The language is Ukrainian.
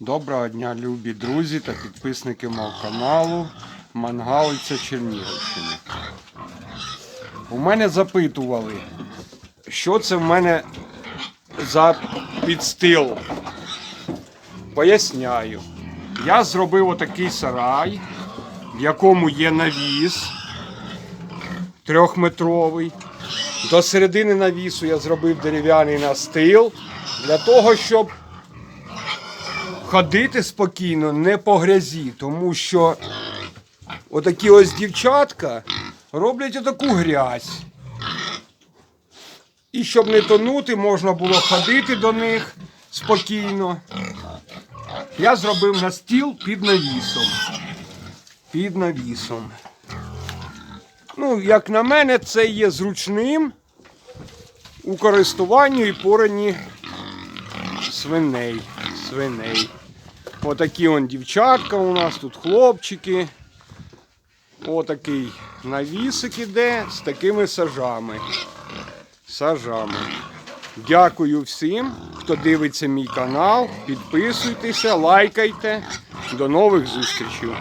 Доброго дня, любі друзі та підписники мого каналу Мангалиця Чернігівщини. У мене запитували, що це в мене за підстил. Поясняю. Я зробив отакий сарай, в якому є навіс трьохметровий. До середини навісу я зробив дерев'яний настил для того, щоб ходити спокійно, не по грязі, тому що отакі ось дівчатка роблять отаку грязь. І щоб не тонути, можна було ходити до них спокійно. Я зробив настіл під навісом. Під навісом. Ну, як на мене, це є зручним у користуванні і порані свиней. Свиней. Отакі он дівчатка у нас, тут хлопчики. Отакий навісик іде з такими сажами. Сажами. Дякую всім, хто дивиться мій канал. Підписуйтеся, лайкайте. До нових зустрічей.